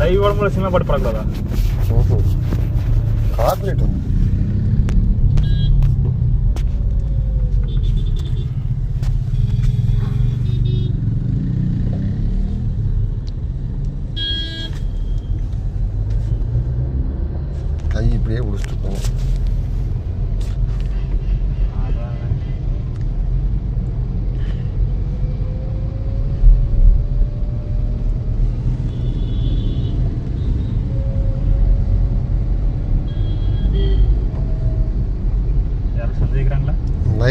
Live ఇవ్వడం కూడా cinema పడి పడకూడదా? కార్పొరేట్ ఉంది. ఇప్పుడు ఏ ఉడుస్తున్నాం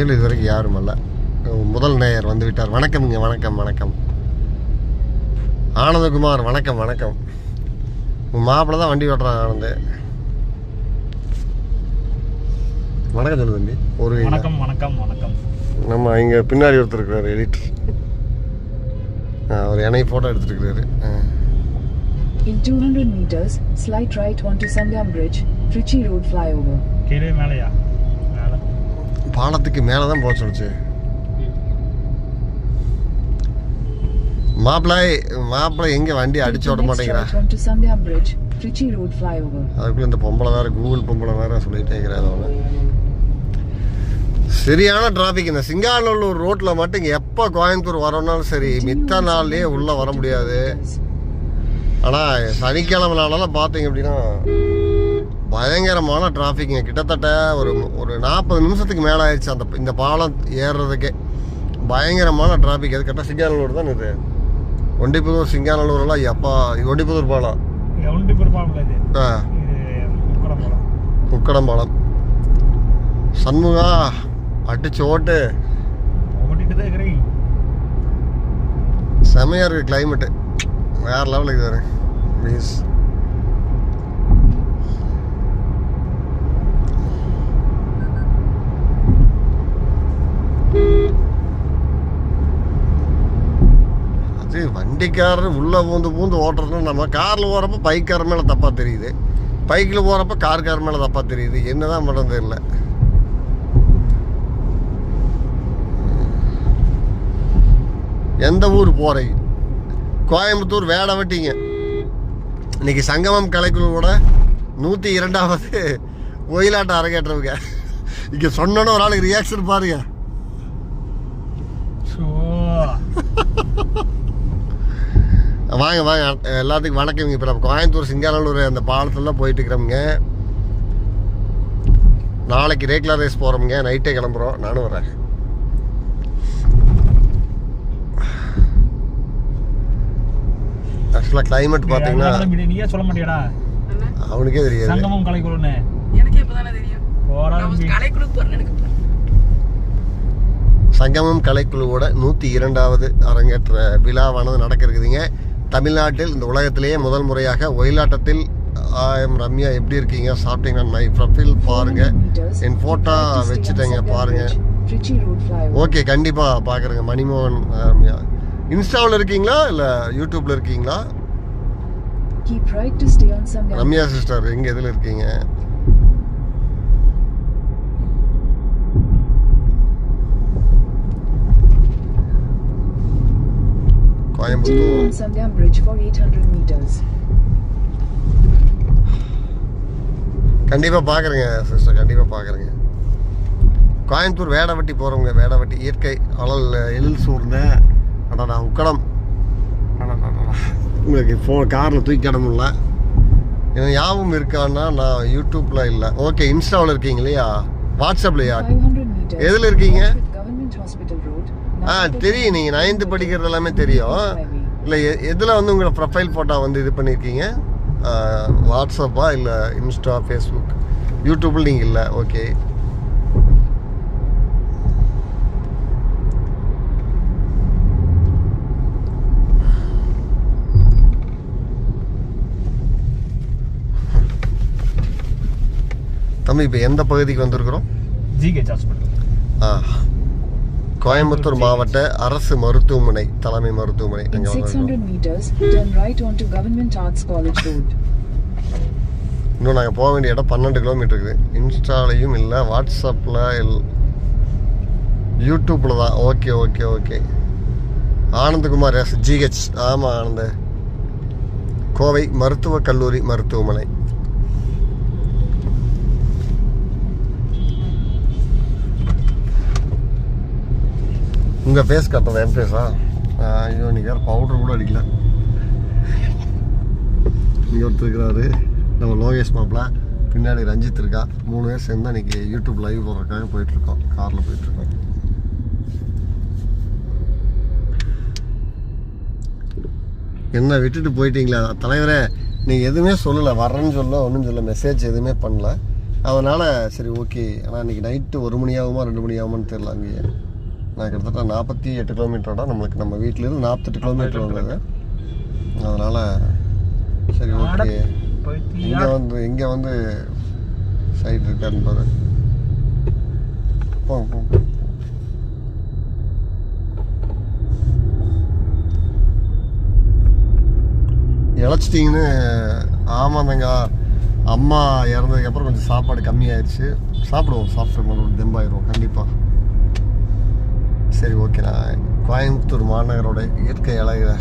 லைவ்ல இது வரைக்கும் யாரும் அல்ல. முதல் நேயர் வந்து விட்டார். வணக்கம்ங்க வணக்கம் வணக்கம். ஆனந்தகுமார் வணக்கம் வணக்கம். உன் மாப்பிள்ள தான் வண்டி ஓட்டுறான் ஆனந்த். வணக்கம் சொல்லு தம்பி. ஒரு வணக்கம் வணக்கம் வணக்கம். நம்ம இங்கே பின்னாடி ஒருத்தர் இருக்கிறாரு எடிட்டர். அவர் என்னை ஃபோட்டோ ஆ. In 200 meters, slight right onto Sangam Bridge, Trichy Road flyover. கீழே மேலையா? மேலே பாலத்துக்கு மேலே தான் போக சொல்லுச்சு. மாப்பிள்ளை மாப்பிள்ளை எங்கே வண்டி அடிச்சு விட மாட்டேங்கிறா? அதுக்குள்ள இந்த பொம்பளை வேற கூகுள் பொம்பளை வேற சொல்லிட்டே இருக்கிறாரு அவனை. சரியான டிராஃபிக் இந்த சிங்காநல்லூர் ரோட்டில் மட்டும் இங்கே எப்போ கோயம்புத்தூர் வரணும்னாலும் சரி மித்த நாள்லேயே உள்ளே வர முடியாது. ஆனால் சனிக்கிழமை நாளெல்லாம் பார்த்தீங்க அப்படின்னா பயங்கரமான டிராஃபிக்குங்க கிட்டத்தட்ட ஒரு ஒரு நாற்பது நிமிஷத்துக்கு மேலே ஆயிடுச்சு அந்த இந்த பாலம் ஏறுறதுக்கே. பயங்கரமான டிராஃபிக் அது கரெக்டாக சிங்காநல்லூர் தான் இது? ஒண்டிப்புதூர் சிங்காநல்லூர்லாம் எப்பா ஒண்டிப்புதூர் பாலம். ஆ. முக்கடம் போலாம். சண்முகா அடிச்சு ஓட்டு. செமையாக இருக்குது கிளைமேட்டு வேறு லெவலுக்கு வரும். ப்ளீஸ் அது வண்டிக்காரர் உள்ளே பூந்து பூந்து ஓட்டுறதுன்னா நம்ம காரில் போகிறப்ப பைக்கார மேலே தப்பாக தெரியுது. பைக்கில் போகிறப்ப கார்கார மேலே தப்பாக தெரியுது. என்னதான் பண்ணுறது இல்லை எந்த ஊர் போகிறீங்க கோயம்புத்தூர் வேலை வெட்டிங்க. இன்னைக்கு சங்கமம் கலைக்குழுவோட நூற்றி இரண்டாவது ஒயிலாட்டம் அரங்கேற்றவுங்க. இங்கே சொன்னோன்னு ஒரு ஆளுக்கு ரியாக்ஷன் பாருங்க. ஸோ வாங்க வாங்க. எல்லாத்துக்கும் வணக்கம். இப்போ நம்ம கோயம்புத்தூர் சிங்காநல்லூர் அந்த பாலத்துலலாம் போயிட்டு இருக்கிறோமுங்க நாளைக்கு ரேகுலர் ரேஸ் போகிறோமுங்க நைட்டே கிளம்புறோம். நானும் வரேன். ஆக்சுவலாக கிளைமேட் பார்த்தீங்கன்னா நீயே சொல்ல மாட்டியாடா? அவனுக்கே தெரியாது. சங்கமம் கலைக்குழுன்னு. எனக்கு இப்பதானே தெரியும். சங்கமம் கலைக்குழுவோட நூற்றி இரண்டாவது அரங்கேற்ற விழாவானது நடக்க இருக்குதுங்க தமிழ்நாட்டில் இந்த உலகத்திலேயே முதல் முறையாக ஒயிலாட்டத்தில் ஆயம் ரம்யா எப்படி இருக்கீங்க? சாப்பிட்டீங்க மை ப்ரொஃபைல் பாருங்க. 200 meters, என் on வச்சுட்டேங்க, Sangam பாருங்க. Bridge, Trichy Road flyover. Okay கண்டிப்பாக பார்க்குறேங்க மணிமோகன் ரம்யா. இன்ஸ்டாவில் இருக்கீங்களா? இல்லை யூடியூப்பில் இருக்கீங்களா? ரம்யா சிஸ்டர் எங்கே எதில் இருக்கீங்க? Coimbatore Sangam Bridge for 800 meters. கண்டிப்பாக பார்க்குறேங்க சிஸ்டர் கண்டிப்பாக பார்க்குறேங்க கோயம்புத்தூர் வேடவட்டி போகிறவங்க வேடவட்டி இயற்கை அழல் எழில் சூழ்ந்த அடடா உக்கடம். உங்களுக்கு ஃபோன் காரில் தூக்கி கிட முடியல எனக்கு ஞாபகம் இருக்கான்னா நான் யூடியூப்பில் இல்லை ஓகே இன்ஸ்டாவில் இருக்கீங்க இல்லையா வாட்ஸ்அப்லையா 500 meters. எதுல இருக்கீங்க? Government Hospital. ஆ தெரியும். நீங்கள் நைன்த்து படிக்கிறது எல்லாமே தெரியும். இல்லை எதில் வந்து உங்களோட ப்ரொஃபைல் ஃபோட்டோ வந்து இது பண்ணியிருக்கீங்க வாட்ஸ்அப்பா இல்லை இன்ஸ்டா ஃபேஸ்புக் யூடியூப்பில் நீங்கள் இல்லை? ஓகே தம்பி இப்போ எந்த பகுதிக்கு வந்திருக்கிறோம்? ஜிஹெச் ஹாஸ்பிட்டல் ஆ. கோயம்புத்தூர் மாவட்ட அரசு மருத்துவமனை தலைமை மருத்துவமனை In அங்கே 600 meters, turn right onto Government Arts College Road. இன்னும் நாங்கள் போக வேண்டிய இடம் பன்னெண்டு கிலோமீட்டர் இருக்குது. இன்ஸ்டாலையும் இல்லை வாட்ஸ்அப்பில் இல் யூடியூப்பில் தான். Okay okay okay Anandakumar S GH ஆமாம் ஆனந்த். கோவை மருத்துவக் கல்லூரி மருத்துவமனை. உங்கள் ஃபேஸ் கட்டுறது என் ஃபேஸா ஐயோ நீங்கள் வேறு பவுடர் கூட அடிக்கல. இங்கே ஒருத்தர் இருக்கிறாரு. நம்ம லோகேஷ் மாப்பிள்ள பின்னாடி ரஞ்சித் இருக்கா? மூணு பேர் சேர்ந்து இன்னைக்கு யூடியூப் லைவ் போடுறதுக்காக போயிட்டுருக்கோம் காரில் போயிட்டுருக்கோம் என்ன விட்டுட்டு போயிட்டீங்களா? தலைவரே நீங்கள் எதுவுமே சொல்லலை. வர்றேன்னு சொல்ல ஒன்றும் சொல்ல மெசேஜ் எதுவுமே பண்ணல. அதனால் சரி ஓகே ஆனால் இன்றைக்கி நைட்டு ஒரு மணி ஆகுமா ரெண்டு மணி ஆகுமான்னு தெரில அங்கேயே. நான் கிட்டத்தட்ட நாற்பத்தி எட்டு கிலோமீட்டரோட நம்மளுக்கு நம்ம வீட்டிலேருந்து நாற்பத்தெட்டு கிலோமீட்டர் வந்தது அதனால் சரி ஓகே. இங்கே வந்து இங்கே வந்து சைடு இருக்காருன்னு பாரு. போ. இழைச்சிட்டிங்கன்னு ஆமாந்தங்க அம்மா இறந்ததுக்கப்புறம் கொஞ்சம் சாப்பாடு கம்மியாயிருச்சு. சாப்பிடுவோம் சாப்பிட்டு மறுபடியும் தெம்பாயிரும் கண்டிப்பாக சரி ஓகே நான் கோயம்புத்தூர் மாநகரோட இயற்கை அழகிற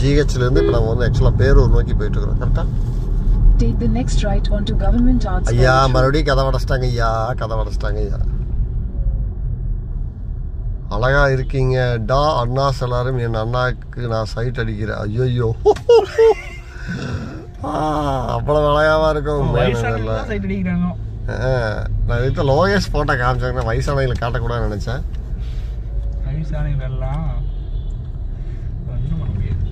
ஜிஹெச்லேருந்து இப்போ நம்ம வந்து ஆக்சுவலாக பேரூர் நோக்கி போயிட்டு இருக்கிறோம். கரெக்டாக Take the next right onto Government Arts ஐயா. மறுபடியும் கதை வடைச்சிட்டாங்க ஐயா கதை வடைச்சிட்டாங்க ஐயா. அழகா இருக்கீங்க. டா அண்ணா எல்லாரும் என் அண்ணாக்கு நான் சைட் அடிக்கிறேன். ஐயோ அவ்வளவு அழகாவா இருக்கும். நான் இதுக்கு லோகேஷ் போட்டோ காமிச்சாங்க வயசானவங்களை காட்டக்கூடாதுன்னு நினைச்சேன். வயசானவங்க எல்லாம் ஒன்றும் பண்ண முடியாது.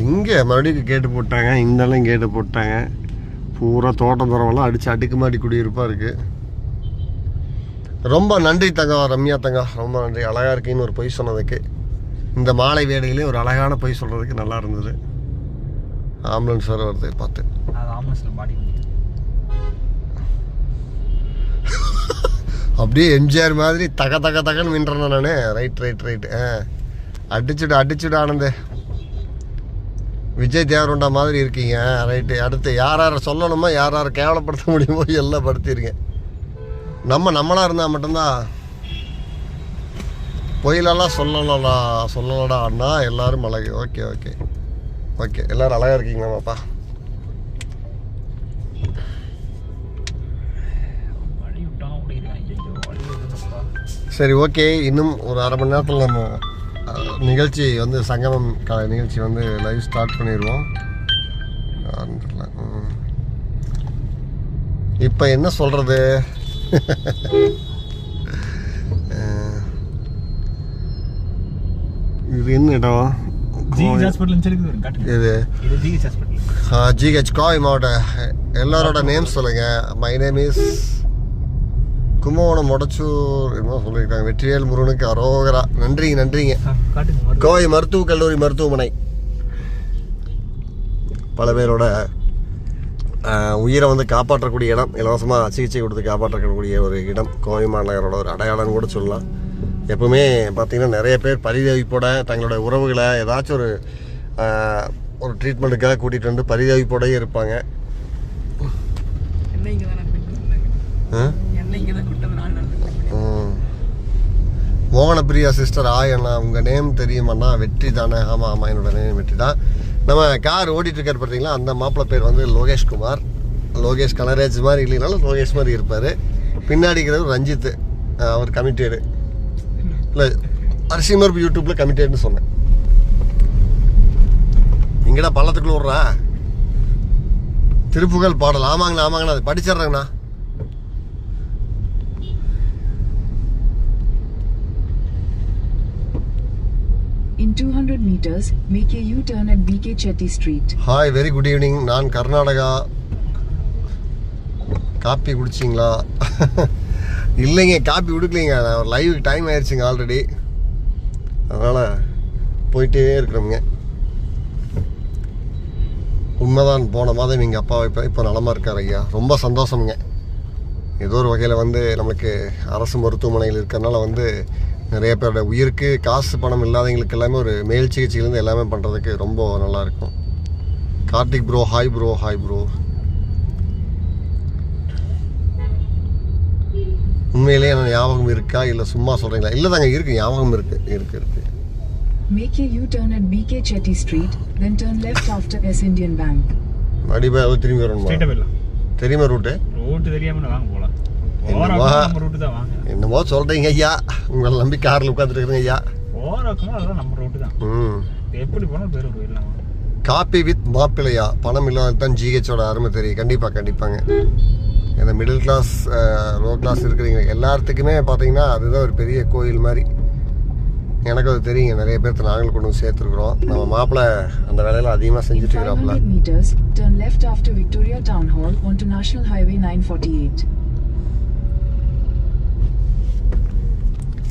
எங்கே மறுபடியும் கேட்டு போட்டாங்க இந்தெல்லாம் கேட்டு போட்டாங்க. பூரா தோட்டம் தரவெல்லாம் அடிச்சு அடுக்குமாடி குடியிருப்பாக இருக்கு. ரொம்ப நன்றி தங்கம் ரம்யா தங்கம் ரொம்ப நன்றி. அழகாக இருக்கீன்னு ஒரு பொய் சொன்னதுக்கு. இந்த மாலை வேடையிலே ஒரு அழகான பொய் சொல்கிறதுக்கு நல்லா இருந்தது. ஆம்புலன்ஸ் வர வருது பார்த்து. ஆம்புலன்ஸில் மாடி அப்படியே எம்ஜிஆர் மாதிரி தக தக தகன்னு மின்றேன் நான். ரைட் ரைட் ரைட் ஆ. அடிச்சுடு அடிச்சுடு ஆனந்தே. விஜய் தேவருண்டா மாதிரி இருக்கீங்க. ரைட்டு அடுத்து யார் யாரை சொல்லணுமோ யார் யாரை கேவலப்படுத்த முடியுமோ எல்லாம் படுத்திருங்க நம்ம நம்மளாக இருந்தால் மட்டும்தான் பொயிலெல்லாம் சொல்லலடா சொல்லலடா அண்ணா எல்லோரும் அழகு. ஓகே ஓகே ஓகே எல்லாரும் அழகா இருக்கீங்களாமாப்பா. சரி ஓகே. இன்னும் ஒரு அரை மணி நேரத்தில் நம்ம நிகழ்ச்சி வந்து சங்கமம் க நிகழ்ச்சி வந்து லைவ் ஸ்டார்ட் பண்ணிடுவோம். இப்போ என்ன சொல்கிறது இது என்ன இடம்? இது? ஜிஹெச் கோவை மாவட்ட. எல்லாரோட நேம் சொல்லுங்க. My name is Kumbakonam Mudichur என்ன சொல்லியிருக்காங்க. வெற்றிவேல் முருகனுக்கு அரோகரா. நன்றிங்க. நன்றிங்க கோவை மருத்துவக் கல்லூரி மருத்துவமனை. பல பேரோட உயிரை வந்து காப்பாற்றக்கூடிய இடம் இலவசமாக சிகிச்சை கொடுத்து காப்பாற்றக்கூடிய ஒரு இடம் கோவை மாநகரோட ஒரு அடையாளம்னு கூட சொல்லலாம். எப்பவுமே பார்த்தீங்கன்னா நிறைய பேர் பரிதவிப்போட தங்களோட உறவுகளை ஏதாச்சும் ஒரு ஒரு ட்ரீட்மெண்ட்டுக்காக கூட்டிகிட்டு வந்து பரிதவிப்போடயே இருப்பாங்க. ஆ? மோகனப்பிரியா சிஸ்டர் ஆயண்ணா உங்கள் நேம் தெரியுமாண்ணா? வெற்றி தானே? ஆமாம் ஆமாம் என்னோட நேம் வெற்றி தான். நம்ம கார் ஓடிட்டுருக்கார் பார்த்தீங்களா? அந்த மாப்பிள்ளை பேர் வந்து லோகேஷ் குமார். லோகேஷ் கனராஜ் மாதிரி இல்லைனாலும் லோகேஷ் மாதிரி இருப்பார். பின்னாடி இருக்கிறவர் ரஞ்சித் அவர் கமிட்டேடு இல்லை அரிசிமர்பு யூடியூப்பில் கமிட்டேடுன்னு சொன்னேன். இங்கடா பள்ளத்துக்குள்ள விட்றா திருப்புகழ் பாடல். ஆமாங்கண்ணா ஆமாங்கண்ணா அது படிச்சிடுறேங்கண்ணா. In 200 meters, make a U-turn at BK Chetty Street. Hi very good evening நான் கர்நாடகா. காப்பி குடிச்சிங்களா? இல்லைங்க காப்பி கொடுக்கலைங்க. நான் ஒரு லைவ் டைம் ஆயிடுச்சுங்க ஆல்ரெடி அதனால் போயிட்டே இருக்கிறோமுங்க. உண்மைதான் போன மாதம் எங்கள் அப்பா இப்போ இப்போ நலமாக இருக்கார் ஐயா. ரொம்ப சந்தோஷமுங்க. ஏதோ ஒரு வகையில் வந்து நமக்கு அரசு மருத்துவமனையில் இருக்கிறனால வந்து நிறைய பேரோட உயிருக்கு காசு பணம் இல்லாதவங்களுக்கு எல்லாமே ஒரு மேல் சிகிச்சையிலேருந்து எல்லாமே பண்ணுறதுக்கு ரொம்ப நல்லா இருக்கும் Karthik bro hi bro hi bro உண்மையிலேயே எனக்கு ஞாபகம் இருக்கா? இல்லை சும்மா சொல்கிறீங்களா இல்லை தாங்க இருக்கு ஞாபகம் இருக்கு இருக்கு இருக்கு. Make a U-turn at BK Chetty Street, then turn left after S Indian Bank. அது திரும்பி வரணுமா? தெரியுமா ரூட்டு ரோட்டு தெரியாம வாங்க வாங்க. என்னமோ சொல்கிறீங்க ஐயா. உங்களை நம்பி காரில் உட்காந்துட்டு இருக்கிறீங்க ஐயா ம். எப்படி போனாலும் பேர் போயிடலாம் காப்பி வித் மாப்பிள்ளையா? பணம் இல்லாத தான் ஜிஹெச்சோட அருமை தெரியும். கண்டிப்பாக கண்டிப்பாங்க. இந்த மிடில் கிளாஸ் லோ கிளாஸ் இருக்கிறீங்க. எல்லாத்துக்குமே பார்த்தீங்கன்னா அதுதான் ஒரு பெரிய கோயில் மாதிரி. எனக்கு அது தெரியுங்க. நிறைய பேர்த்து நாங்களும் கொண்டு வந்து சேர்த்துருக்குறோம். நம்ம மாப்பிள்ளை அந்த வேலையில் அதிகமாக செஞ்சுட்டு இருக்கிறாப்புல 500 meters, turn left after Victoria Town Hall onto National Highway 948.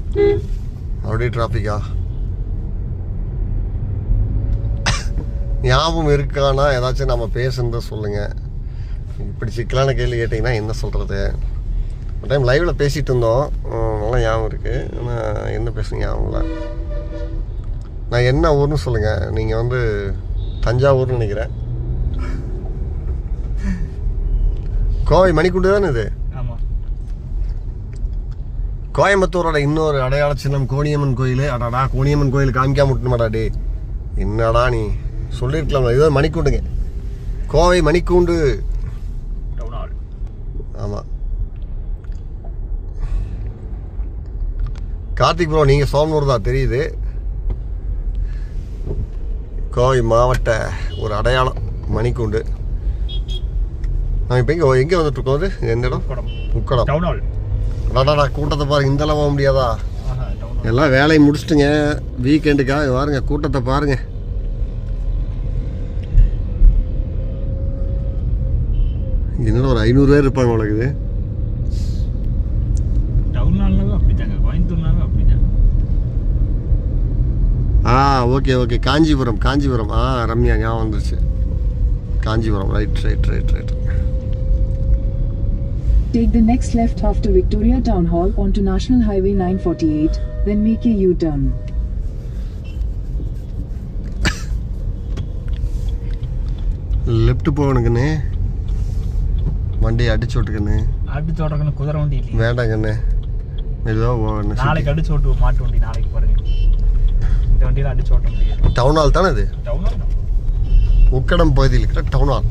அப்படியே டிராஃபிக்கா ஞாபகம் இருக்கானா ஏதாச்சும் நம்ம பேசுனதை சொல்லுங்கள் இப்படி சிக்கலான கேள்வி கேட்டிங்கன்னா என்ன சொல்கிறது ஒரு டைம் லைவில் பேசிகிட்டு இருந்தோம் நல்லா ஞாபகம் இருக்குது ஆனால் என்ன பேசுங்க ஞாபகம் இல்லை நான் என்ன ஊர்னு சொல்லுங்கள் நீங்கள் வந்து தஞ்சாவூர்னு நினைக்கிறேன் கோவை மணிக்குண்டு தானே இது கோயம்புத்தூரோட இன்னொரு அடையாள சின்னம் கோணியம்மன் கோயில். அடாடா கோணியம்மன் கோயில் காமிக்காம விட்டுமாடா டே என்னடா நீ? சொல்லியிருக்கலாம் இதோ மணிக்கூண்டுங்க. கோவை மணிக்கூண்டு. ஆமாம் கார்த்திக் ப்ரோ நீங்கள் சோமனூர் தான் தெரியுது. கோவை மாவட்ட ஒரு அடையாளம் மணிக்கூண்டு. நான் இப்போ எங்கே எங்கே வந்துட்டுருக்கோம் அது? எந்த இடம்? உக்கடம். அடாடா கூட்டத்தை பாருங்க இந்த அளவு முடியாதா? எல்லாம் வேலையை முடிச்சிட்டுங்க. வீக்கெண்டுக்காக பாருங்க கூட்டத்தை பாருங்க. என்னடா ஒரு ஐநூறு பேர் இருப்பாங்க அப்படிதான். ஆ ஓகே ஓகே. காஞ்சிபுரம் காஞ்சிபுரம். ஆ ரம்யா ஞாபகம் வந்துருச்சு. Kanchipuram. Right right right right Take the next left after Victoria Town Hall onto National Highway 948, then make a U-turn. Left போகணுங்கண்ணே. வண்டியை அடிச்சு விட்டுக்கண்ணே. அடிச்சு ஓட்டுறதுன்னு குதிரை வண்டி இல்லையா. வேண்டாங்கண்ணே. மெதுவாக போகணும் நாளைக்கு அடிச்சு ஓட்டு மாட்டு வண்டி நாளைக்கு பாருங்க. இந்த வண்டியில அடிச்சு ஓட்ட முடியாது. டவுன் ஹால் தானே இது? டவுன் ஹால் தான். உக்கடம் பகுதியில் இருக்கிற town hall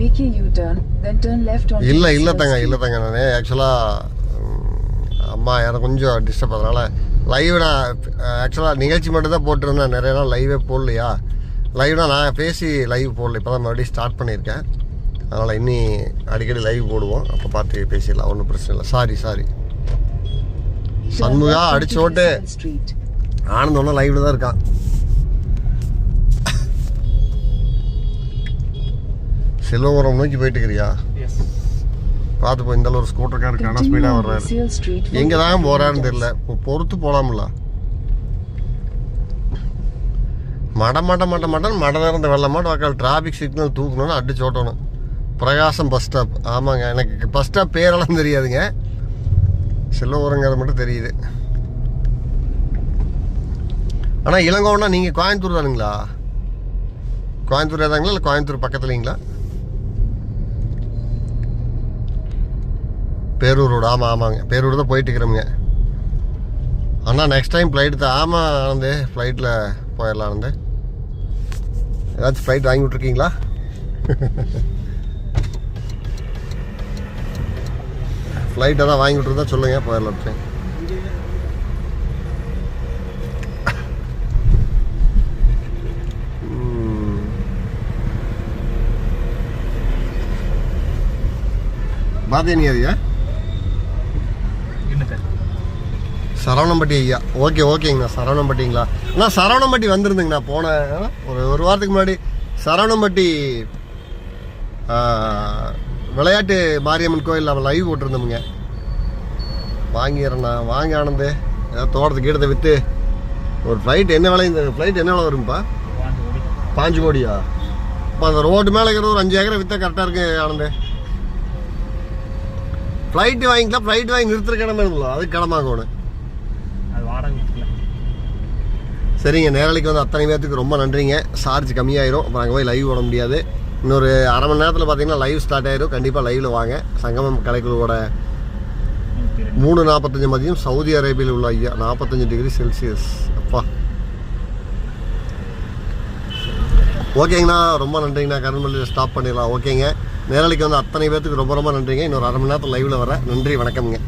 Make a U-turn, then turn left onto இல்லை இல்லை தாங்க. இல்லை தாங்க நான் ஆக்சுவலாக அம்மா எனக்கு கொஞ்சம் டிஸ்டர்ப் அதனால் லைவ் நான் ஆக்சுவலாக நிகழ்ச்சி மட்டும் தான் போட்டிருந்தேன். நிறைய நாள் லைவே போடலையா? லைவ்னா நான் பேசி லைவ் போடல. இப்போ தான் மறுபடியும் ஸ்டார்ட் பண்ணியிருக்கேன். அதனால் இன்னி அடிக்கடி லைவ் போடுவோம். அப்போ பார்த்து பேசிடலாம். ஒன்றும் பிரச்சனை இல்லை. Sorry sorry Turn Shanmuga left onto அடிச்சு ஓட்டு. Maxwell Street. ஆனந்த் ஒன்றும் லைவ்ல தான் இருக்கான். செல்வபுரம் நோக்கி போயிட்டு இருக்கிறியா பார்த்து போ இந்த ஒரு ஸ்கூட்டர் Continue ஸ்பீடாக வர்றாரு எங்க தான் 50 போறான்னு meters. தெரியல. பொ- பொறுத்து போலாம்ல. மட மட மட மடன் மட நிறந்த வெள்ள மாட்டு வாக்கால் டிராஃபிக் சிக்னல் தூக்கணும்னு அடிச்சு ஓட்டணும். பிரகாசம் பஸ் ஸ்டாப் ஆமாங்க எனக்கு பஸ் ஸ்டாப் பேரெல்லாம் தெரியாதுங்க. செல்லவரங்கிறது மட்டும் தெரியுது. ஆனால் இளங்கோன்னா நீங்கள் கோயம்புத்தூர் தானுங்களா? கோயம்புத்தூர் ஏதாங்களா இல்லை கோயம்புத்தூர் பக்கத்துலங்களா? பேரூர் ரோடு ஆமாம் ஆமாங்க. பேரூர் தான் போயிட்டு இருக்கிறோமுங்க. அண்ணா நெக்ஸ்ட் டைம் ஃப்ளைட்டு தான். ஆமாம் ஆனந்து ஃப்ளைட்டில் போயிடலாம் ஆனந்து. ஏதாச்சும் ஃப்ளைட் வாங்கி விட்ருக்கீங்களா ஃப்ளைட் எதாவது வாங்கி விட்ருந்தா சொல்லுங்கள் போயிடலாம் ட்ரெயின் பாத்தியா நீ அதையா சரவணம்பட்டி ஐயா. ஓகே ஓகேங்கண்ணா. சரவணம்பட்டிங்களா? அண்ணா சரவணம்பட்டி வந்திருந்துங்கண்ணா. போன ஒரு ஒரு வாரத்துக்கு முன்னாடி சரவணம்பட்டி விளையாட்டு மாரியம்மன் கோயில் நம்ம லைவ் போட்டிருந்தோமுங்க. வாங்கிடுறேண்ணா. வாங்கி ஆனந்து. ஏதாவது தோட்டத்துக்கு கீடத்தை விற்று ஒரு ஃப்ளைட் என்ன விலை இந்த ஃப்ளைட் என்ன விலை வரும்ப்பா? பாஞ்சு கோடியா இப்போ அந்த ரோடு மேலே இருக்கிற ஒரு அஞ்சு ஏக்கரை விற்றா கரெக்டாக இருக்கு ஆனந்து. ஃப்ளைட்டு வாங்கிக்கலாம் ஃப்ளைட் வாங்கி நிறுத்துற கிடமை இருக்குல்ல அதுக்கு கிடமாக்கணும் சரிங்க நேரலைக்கு வந்து அத்தனை பேர்த்துக்கு ரொம்ப நன்றிங்க. சார்ஜ் கம்மியாயிரும். அப்புறம் அங்கே போய் லைவ் ஓட முடியாது. இன்னொரு அரை மணி நேரத்தில் பார்த்தீங்கன்னா லைவ் ஸ்டார்ட் ஆயிடும் கண்டிப்பாக லைவில் வாங்க. சங்கமம் கலைக்குழுவோட மூணு நாற்பத்தஞ்சு மதியம் சவுதி அரேபியில் உள்ள ஐயா. நாற்பத்தஞ்சு டிகிரி செல்சியஸ். அப்பா. ஓகேங்கண்ணா. ரொம்ப நன்றிங்கண்ணா. கரும்பள்ளியில் ஸ்டாப் பண்ணிடலாம். ஓகேங்க. நேரலைக்கு வந்து அத்தனை பேர்த்துக்கு ரொம்ப ரொம்ப நன்றிங்க. இன்னொரு அரை மணி நேரத்தில் லைவில் வர நன்றி வணக்கம்ங்க.